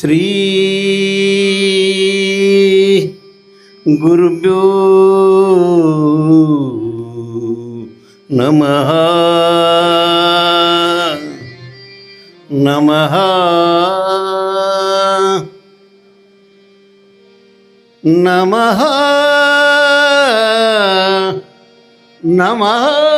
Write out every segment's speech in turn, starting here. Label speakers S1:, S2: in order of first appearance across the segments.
S1: श्री गुरुभ्यो नमः। नमः। नमः। नमः।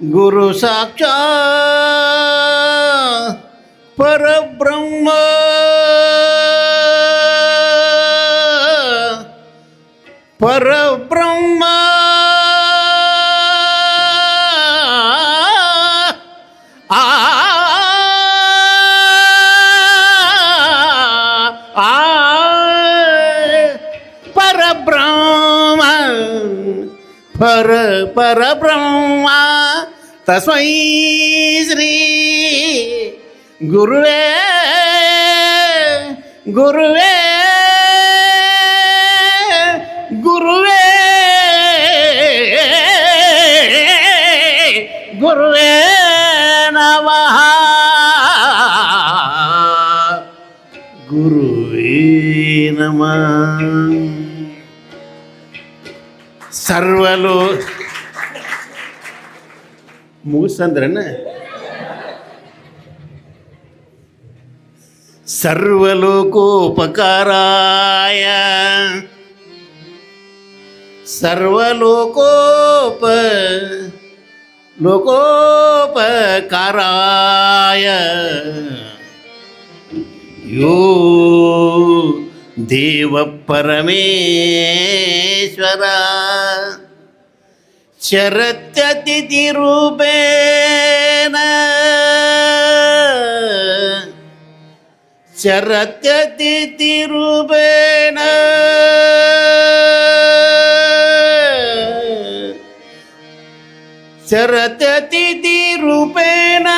S1: गुरु साक्षा पर ब्रह्म पर ब्रह्मा तस्वीर श्री गुरुवे गुरुवे गुरुवे गुरुवे नमः। गुरुवे नमः। ಸರ್ವಲು ಮುಗಿಸಂದ್ರನ ಸರ್ವಲೋಕೋಪಕಾರಾಯ ಸರ್ವಲೋಕೋಪ ಲೋಕೋಪಕಾರಾಯ ಯೋ ದೇವ ಪರಮೇಶ್ವರ ಶರತ್ಯತಿಥಿರೂಪೇಣ ಶರತ್ಯತಿಥಿರೂಪೇಣ ಶರತ್ಯತಿಥಿರೂಪೇಣ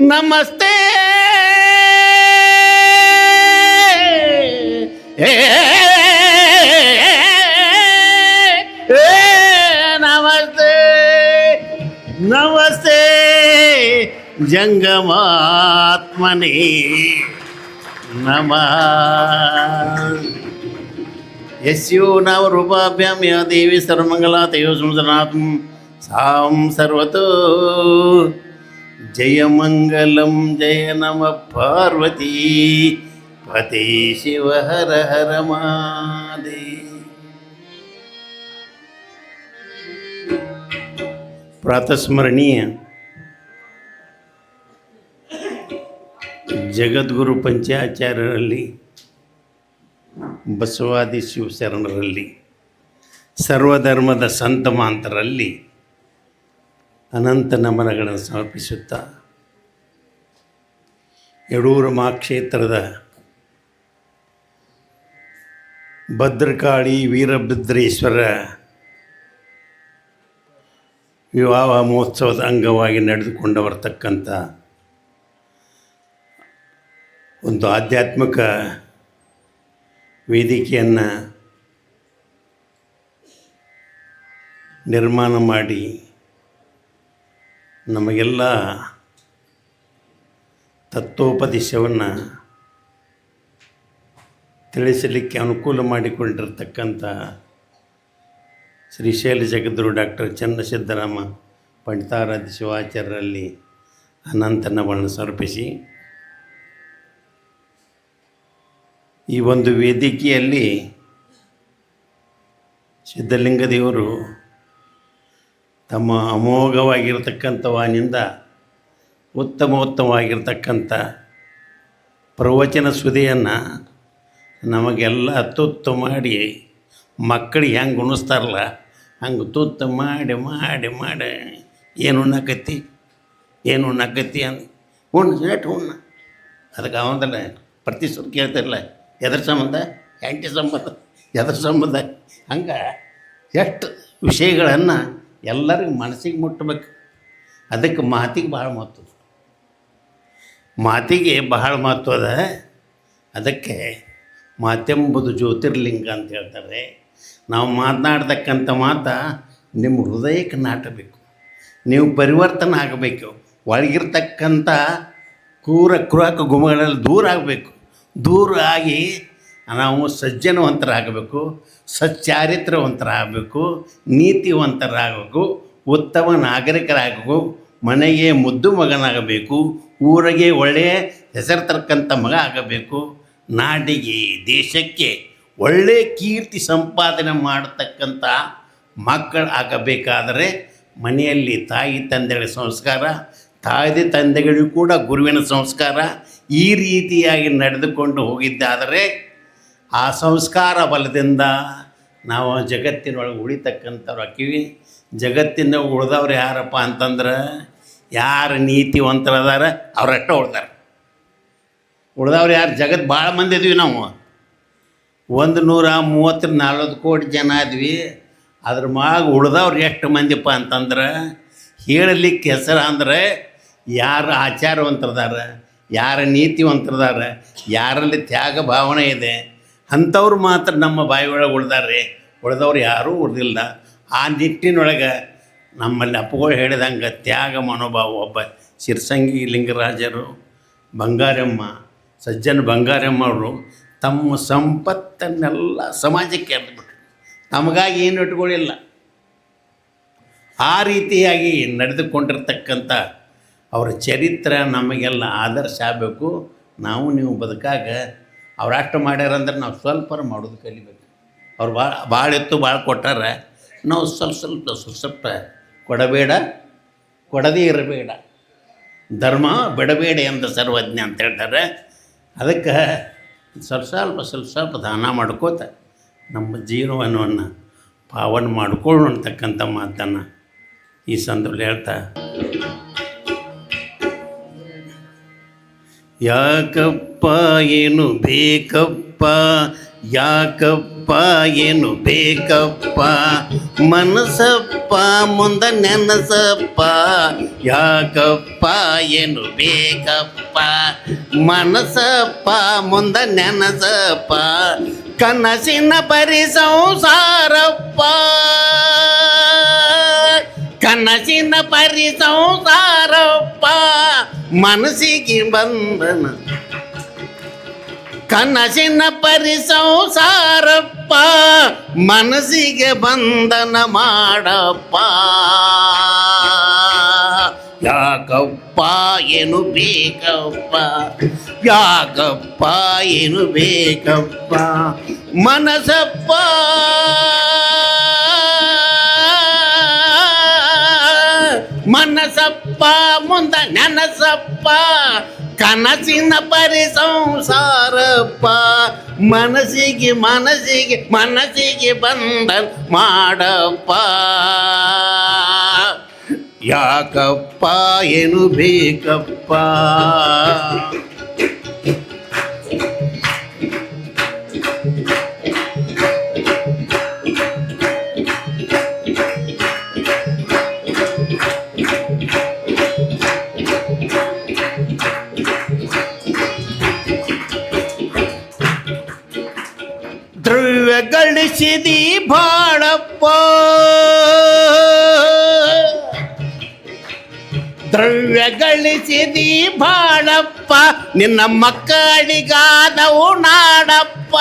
S1: ನಮಸ್ತೆ. ಏ నమస్తే జంగమాత్మని. నమ. నవ రూపాభ్యాం యో దేవి సర్వమంగళ తయో సంసనాథం సాం సర్వతో. జయ మంగళం జయ నమ పార్వతీ. పతి శివ హర హర మాదే. ಪ್ರಾತಸ್ಮರಣೀಯ ಜಗದ್ಗುರು ಪಂಚಾಚಾರ್ಯರಲ್ಲಿ, ಬಸವಾದಿ ಶಿವಶರಣರಲ್ಲಿ, ಸರ್ವಧರ್ಮದ ಸಂತ ಮಾಂತರಲ್ಲಿ ಅನಂತ ನಮನಗಳನ್ನು ಸಮರ್ಪಿಸುತ್ತಾ ಯಡೂರು ಮಹಾಕ್ಷೇತ್ರದ ಭದ್ರಕಾಳಿ ವೀರಭದ್ರೇಶ್ವರ ವಿವಾಹ ಮಹೋತ್ಸವದ ಅಂಗವಾಗಿ ನಡೆದುಕೊಂಡು ಬರ್ತಕ್ಕಂಥ ಒಂದು ಆಧ್ಯಾತ್ಮಿಕ ವೇದಿಕೆಯನ್ನು ನಿರ್ಮಾಣ ಮಾಡಿ ನಮಗೆಲ್ಲ ತತ್ವೋಪದೇಶವನ್ನು ತಿಳಿಸಲಿಕ್ಕೆ ಅನುಕೂಲ ಮಾಡಿಕೊಂಡಿರ್ತಕ್ಕಂಥ ಶ್ರೀಶೈಲ ಜಗದ್ಗುರು ಡಾಕ್ಟರ್ ಚನ್ನಸಿದ್ದರಾಮ ಪಂಡಿತಾರಾಧ್ಯ ಶಿವಾಚಾರ್ಯರಲ್ಲಿ ಅನಂತ ನಮನ ಸಮರ್ಪಿಸಿ. ಈ ಒಂದು ವೇದಿಕೆಯಲ್ಲಿ ಸಿದ್ಧಲಿಂಗ ದೇವರು ತಮ್ಮ ಅಮೋಘವಾಗಿರತಕ್ಕಂಥ ವಾನಿಂದ ಉತ್ತಮ ಉತ್ತಮವಾಗಿರ್ತಕ್ಕಂಥ ಪ್ರವಚನ ಸುದೆಯನ್ನು ನಮಗೆಲ್ಲ ಅತ್ಯುತ್ತಮ ಮಾಡಿ ಮಕ್ಕಳಿಗೆ ಹೆಂಗೆ ಉಣಿಸ್ತಾರಲ್ಲ ಹಂಗೆ ತುತ್ತು ಮಾಡಿ ಮಾಡಿ ಮಾಡಿ, ಏನು ಉಣ್ಣಕತ್ತಿ? ಏನು ಉಣ್ಣಕತ್ತಿ ಅಂದು ಉಣ್ಣು ಸೇಟ್ ಉಣ್ಣ ಅದಕ್ಕೆ ಅವಂದಲ್ಲ ಪ್ರತಿ ಸುತ್ತ ಕೇಳ್ತಿರಲ್ಲ, ಎದ್ರ ಸಂಬಂಧ? ಎಂಟಿ ಸಂಬಂಧ. ಎದ್ರ ಸಂಬಂಧ? ಹಂಗೆ ಎಷ್ಟು ವಿಷಯಗಳನ್ನು ಎಲ್ಲರಿಗೂ ಮನಸ್ಸಿಗೆ ಮುಟ್ಟಬೇಕು ಅದಕ್ಕೆ ಮಾತಿಗೆ ಭಾಳ ಮಹತ್ವ. ಮಾತಿಗೆ ಬಹಳ ಮಹತ್ವದ ಅದ ಅದಕ್ಕೆ ಮಾತೆಂಬುದು ಜ್ಯೋತಿರ್ಲಿಂಗ ಅಂತ ಹೇಳ್ತಾರೆ. ನಾವು ಮಾತನಾಡ್ತಕ್ಕಂಥ ಮಾತು ನಿಮ್ಮ ಹೃದಯಕ್ಕೆ ನಾಟಬೇಕು. ನೀವು ಪರಿವರ್ತನೆ ಆಗಬೇಕು. ಒಳಗಿರ್ತಕ್ಕಂಥ ಕ್ರೂರ ಕ್ರೂರಕ ಗುಮಗಳಲ್ಲಿ ದೂರ ಆಗಬೇಕು. ದೂರ ಆಗಿ ನಾವು ಸಜ್ಜನವಂತರಾಗಬೇಕು, ಸಚ್ಚಾರಿತ್ರವಂತರಾಗಬೇಕು, ನೀತಿವಂತರಾಗಬೇಕು, ಉತ್ತಮ ನಾಗರಿಕರಾಗಬೇಕು, ಮನೆಗೆ ಮುದ್ದು ಮಗನಾಗಬೇಕು, ಊರಿಗೆ ಒಳ್ಳೆಯ ಹೆಸರು ತಕ್ಕಂಥ ಮಗ ಆಗಬೇಕು. ನಾಡಿಗೆ, ದೇಶಕ್ಕೆ ಒಳ್ಳೆಯ ಕೀರ್ತಿ ಸಂಪಾದನೆ ಮಾಡತಕ್ಕಂಥ ಮಕ್ಕಳು ಆಗಬೇಕಾದರೆ ಮನೆಯಲ್ಲಿ ತಾಯಿ ತಂದೆಗಳ ಸಂಸ್ಕಾರ ತಾಯಿ ತಂದೆಗಳಿಗೂ ಕೂಡ ಗುರುವಿನ ಸಂಸ್ಕಾರ ಈ ರೀತಿಯಾಗಿ ನಡೆದುಕೊಂಡು ಹೋಗಿದ್ದಾದರೆ ಆ ಸಂಸ್ಕಾರ ಬಲದಿಂದ ನಾವು ಜಗತ್ತಿನೊಳಗೆ ಉಳಿತಕ್ಕಂಥವ್ರು ಹಾಕಿವಿ ಜಗತ್ತಿನ ಉಳಿದವ್ರು ಯಾರಪ್ಪ ಅಂತಂದ್ರೆ ಯಾರು ನೀತಿವಂತರದಾರ ಅವರಷ್ಟ ಉಳ್ದಾರೆ. ಉಳ್ದವ್ರು ಯಾರು? ಜಗತ್ತು ಭಾಳ ಮಂದಿ ಇದೀವಿ ನಾವು. ಒಂದು ನೂರ ಮೂವತ್ತರ ನಲ್ವತ್ತು ಕೋಟಿ ಜನ ಇದ್ವಿ ಅದ್ರ ಮ್ಯಾಗ ಉಳ್ದವ್ರು ಎಷ್ಟು ಮಂದಿಪ್ಪ ಅಂತಂದ್ರೆ ಹೇಳಲಿಕ್ಕೆ ಹೆಸರು ಅಂದ್ರೆ ಯಾರು ಆಚಾರವಂತರದಾರ, ಯಾರ ನೀತಿವಂತರದಾರ, ಯಾರಲ್ಲಿ ತ್ಯಾಗ ಭಾವನೆ ಇದೆ, ಅಂಥವ್ರು ಮಾತ್ರ ನಮ್ಮ ಬಾಯಿ ಒಳಗೆ ಉಳ್ದಾರೆ ಉಳ್ದವ್ರು ಯಾರೂ ಉಳ್ದಿಲ್ಲ. ಆ ನಿಟ್ಟಿನೊಳಗೆ ನಮ್ಮಲ್ಲಿ ಅಪ್ಪಗಳು ಹೇಳಿದಂಗೆ ತ್ಯಾಗ ಮನೋಭಾವ ಒಬ್ಬ ಶಿರ್ಸಂಗಿ ಲಿಂಗರಾಜರು, ಬಂಗಾರಮ್ಮ, ಸಜ್ಜನ ಬಂಗಾರಮ್ಮ ಅವರು ತಮ್ಮ ಸಂಪತ್ತನ್ನೆಲ್ಲ ಸಮಾಜಕ್ಕೆ ಎರೆದ್ಬಿಟ್ರು ತಮಗಾಗಿ ಏನು ಇಟ್ಕೊಳ್ಳಿಲ್ಲ. ಆ ರೀತಿಯಾಗಿ ನಡೆದುಕೊಂಡಿರ್ತಕ್ಕಂಥ ಅವರ ಚರಿತ್ರೆ ನಮಗೆಲ್ಲ ಆದರ್ಶ ಆಗಬೇಕು. ನಾವು ನೀವು ಬದುಕಾಗ ಅವ್ರು ಅಷ್ಟು ಮಾಡ್ಯಾರಂದ್ರೆ ನಾವು ಸ್ವಲ್ಪ ಮಾಡೋದು ಕಲಿಬೇಕು. ಅವ್ರು ಭಾಳ ಭಾಳ ಎತ್ತು ಭಾಳ ಕೊಟ್ಟಾರ. ನಾವು ಸ್ವಲ್ಪ ಸ್ವಲ್ಪ ಸ್ವಲ್ಪ ಸ್ವಲ್ಪ ಕೊಡಬೇಡ, ಕೊಡದೇ ಇರಬೇಡ. ಧರ್ಮ ಬಿಡಬೇಡ ಎಂದ ಸರ್ವಜ್ಞ ಅಂತ ಹೇಳ್ತಾರೆ. ಅದಕ್ಕೆ ಸ್ವಲ್ಪ ಸ್ವಲ್ಪ ಸ್ವಲ್ಪ ಸ್ವಲ್ಪ ದಾನ ಮಾಡ್ಕೋತ ನಮ್ಮ ಜೀವನವನ್ನು ಪಾವನ ಮಾಡಿಕೊಳ್ಳು ಅಂತಕ್ಕಂಥ ಮಾತನ್ನು ಈ ಸಂದರ್ಭದಲ್ಲಿ ಹೇಳ್ತಾ, ಯಾಕಪ್ಪ, ಏನು ಬೇಕಪ್ಪ? ಯಾಕಪ್ಪ ಏನು ಬೇಕಪ್ಪ ಮನಸಪ್ಪ ಮುಂದೆ ನೆನಸಪ್ಪ ಯಾಕಪ್ಪ ಏನು ಬೇಕಪ್ಪ ಮನಸಪ್ಪ ಮುಂದೆ ನೆನಸಪ್ಪ ಕನಸಿನ ಪರಿ ಸಂಸಾರಪ್ಪ ಕನಸಿನ ಪರಿ ಸಂಸಾರಪ್ಪ ಮನಸ್ಸಿಗೆ ಬಂದನ ಕನಸಿನ ಪರಿ ಸಂಸಾರಪ್ಪ ಮನಸ್ಸಿಗೆ ಬಂಧನ ಮಾಡಪ್ಪ. ಯಾಕಪ್ಪ, ಏನು ಬೇಕಪ್ಪ? ಯಾಕಪ್ಪ, ಏನು ಬೇಕಪ್ಪ? ಮನಸಪ್ಪ. ಮನಸಪ್ಪ ಮುಂದ ನೆನಸಪ್ಪ. ಕನಸಿನ ಪರಿ ಸಂಸಾರಪ್ಪ ಮನಸ್ಸಿಗೆ ಮನಸ್ಸಿಗೆ ಮನಸ್ಸಿಗೆ ಬಂದ ಮಾಡಪ್ಪ ಯಾಕಪ್ಪ ಏನು ಬೇಕಪ್ಪ ಬಾಣಪ್ಪ ಬಾಳಪ್ಪ. ದ್ರವ್ಯ ಗಳಿಸಿದಿ ಬಾಳಪ್ಪ, ನಿನ್ನ ಮಕ್ಕಳಿಗಾದವು ನಾಡಪ್ಪ.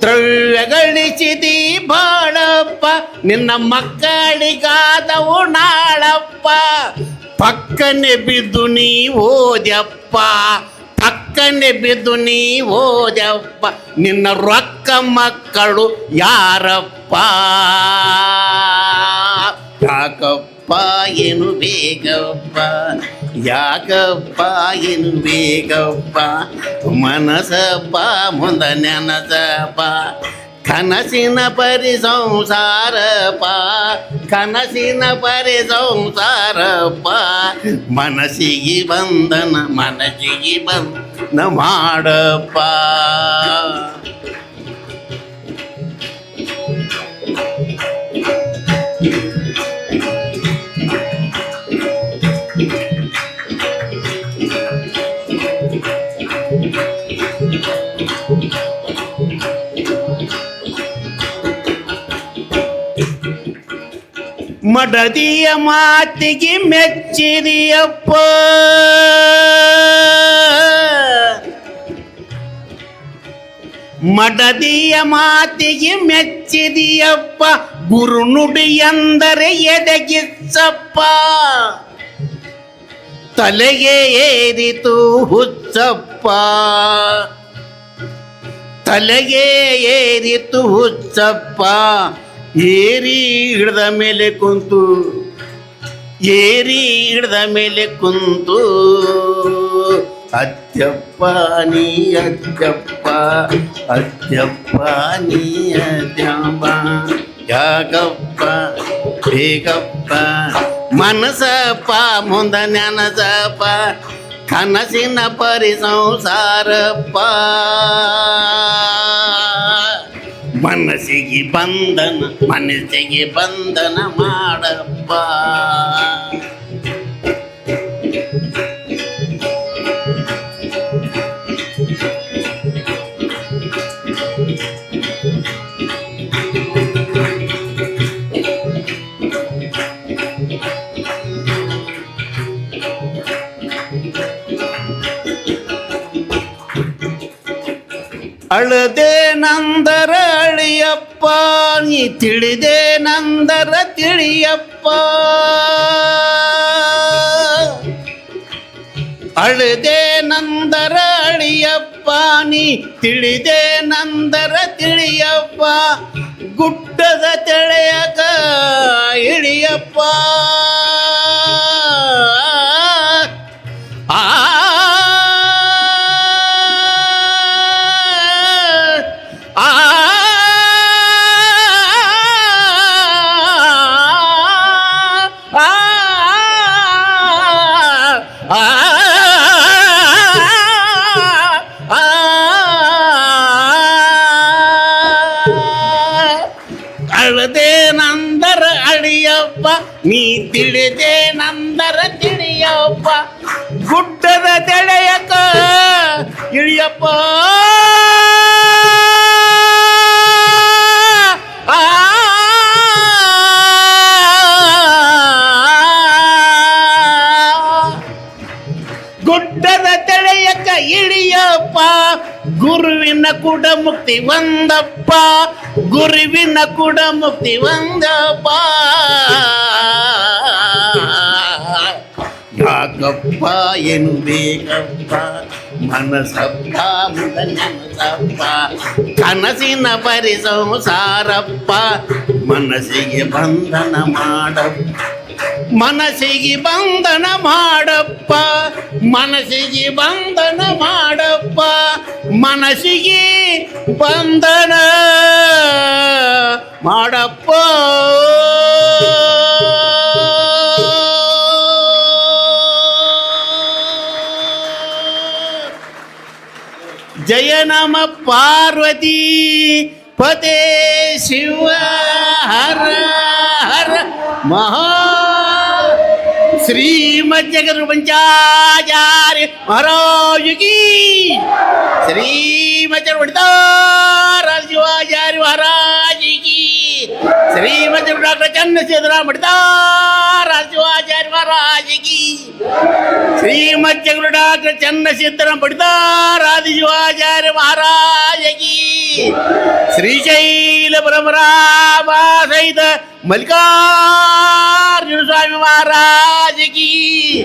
S1: ದ್ರವ್ಯ ಗಳಿಸಿದಿ ಬಾಳಪ್ಪ, ನಿನ್ನ ಮಕ್ಕಳಿಗಾದವು ನಾಳಪ್ಪ. ಪಕ್ಕನೆ ಬಿದ್ದು ನೀ ಓದ್ಯಪ್ಪ. ಪಕ್ಕನೆ ಬಿದ್ದು ನೀ ಓದ್ಯಪ್ಪ ನಿನ್ನ ರೊಕ್ಕ ಮಕ್ಕಳು ಯಾರಪ್ಪ? ಯಾಕಪ್ಪ ಏನು ಬೇಗಪ್ಪ ಯಾಕಪ್ಪ ಏನು ಬೇಗಪ್ಪ ಮನಸಪ್ಪ ಮುಂದ ನೆನಸಪ್ಪ ಕನಸಿನ ಪರಿ ಸಂಸಾರಪ್ಪ ಕನಸಿನ ಪರಿ ಸಂಸಾರಪ್ಪ ಮನಸ್ಸಿಗೆ ಬಂದನ ಮನಸ್ಸಿಗೆ ಬಂಧನ. மாடப்பா. மடதிய மாத்திகி மெச்சிதியப்போ. ಮಡದಿಯ ಮಾತಿಗೆ ಮೆಚ್ಚಿದಿಯಪ್ಪ, ಗುರು ನುಡಿ ಎಂದರೆ ಎದೆಗಿಸಪ್ಪ. ತಲೆಗೆ ಏರಿತು ಹುಚ್ಚಪ್ಪ. ತಲೆಗೆ ಏರಿತು ಹುಚ್ಚಪ್ಪ. ಏರಿ ಹಿಡ್ದ ಮೇಲೆ ಕುಂತು, ಏರಿ ಹಿಡ್ದ ಮೇಲೆ ಕುಂತು. ಅತ್ಯಪ್ಪ ನೀ ಅತ್ಯಪ್ಪ ಅತ್ಯಪ್ಪ ನೀ ಅತ್ಯಪ್ಪ ಯಾಕಪ್ಪ ಬೇಗಪ್ಪ ಮನಸಪ್ಪ ಮುಂದ ನೆನಸಪ್ಪ ಕನಸಿನ ಪರಿ ಸಂಸಾರಪ್ಪ ಮನಸ್ಸಿಗೆ ಬಂಧನ ಮನಸ್ಸಿಗೆ ಬಂಧನ ಮಾಡಪ್ಪ ಅಳದೆ ನಂದರ ಅಳಿಯಪ್ಪ ನೀ ತಿಳಿದೆ ನಂದರ ತಿಳಿಯಪ್ಪ ಅಳದೆ ನಂದರ ಅಳಿಯಪ್ಪ ನೀ ತಿಳಿದೆ ನಂದರ ತಿಳಿಯಪ್ಪ ಗುಡ್ಡದ ತೆಳೆಯಕ ಇಳಿಯಪ್ಪ ಗುರುವಿನ ಕುಡ ಮುಕ್ತಿ ಒಂದಪ್ಪ ಗುರುವಿನ ಕುಡ ಮುಕ್ತಿ ಒಂದಪ್ಪ ಯಾಕಪ್ಪ ಏನು ಬೇಕಪ್ಪ ಮನಸಪ್ಪ ಮುದ ನೆನಸಪ್ಪ ಕನಸಿನ ಪರಿ ಸಂಸಾರಪ್ಪ ಮನಸ್ಸಿಗೆ ಬಂಧನ ಮಾಡಪ್ಪ ಮನಸ್ಸಿಗೆ ಬಂಧನ ಮಾಡಪ್ಪ, ಮನಸ್ಸಿಗೆ ಬಂಧನ ಮಾಡಪ್ಪ, ಮನಸ್ಸಿಗೆ ಬಂಧನ ಮಾಡಪ್ಪ. ಜಯ ನಮ ಪಾರ್ವತಿ ಪದೇ ಶಿವ, ಹರ ಹರ ಮಹಾ ശ്രീമജ്ജഗർപഞ്ചാചാര്യ മഹാരാജുകി ശ്രീമജ്ജർപടിതാരാജുവാചാര്യ മഹാരാജികി ശ്രീമജ്ജർ ഡോക്ടർ ചന്ദ്രശേഖരാമടിതാരാജുവാചാര്യ മഹാരാജികി ശ്രീമജ്ജഗുരു ഡോക്ടർ ചന്ദ്രശേഖരം പഠിതാരാജുവാചാര്യ മഹാരാജകി ശ്രീശൈല പരമരാമാസൈത മൽകാ अर्जुन स्वामी महाराज की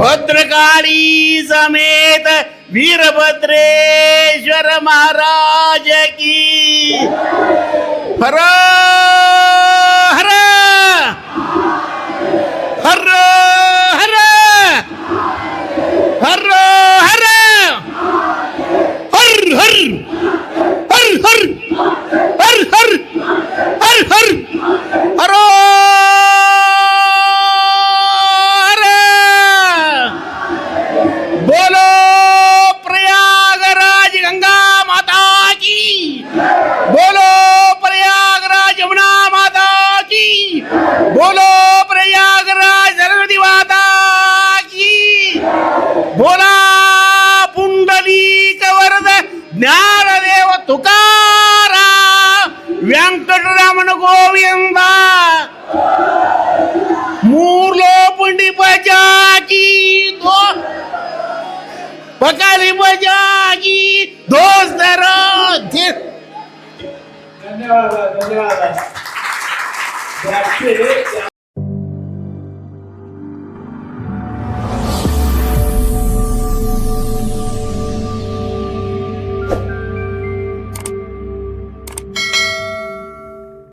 S1: भद्रकाली समेत वीरभद्रेश्वर महाराज की हर हर हर हर हर हर हर हर हर हर हर
S2: हर हर हर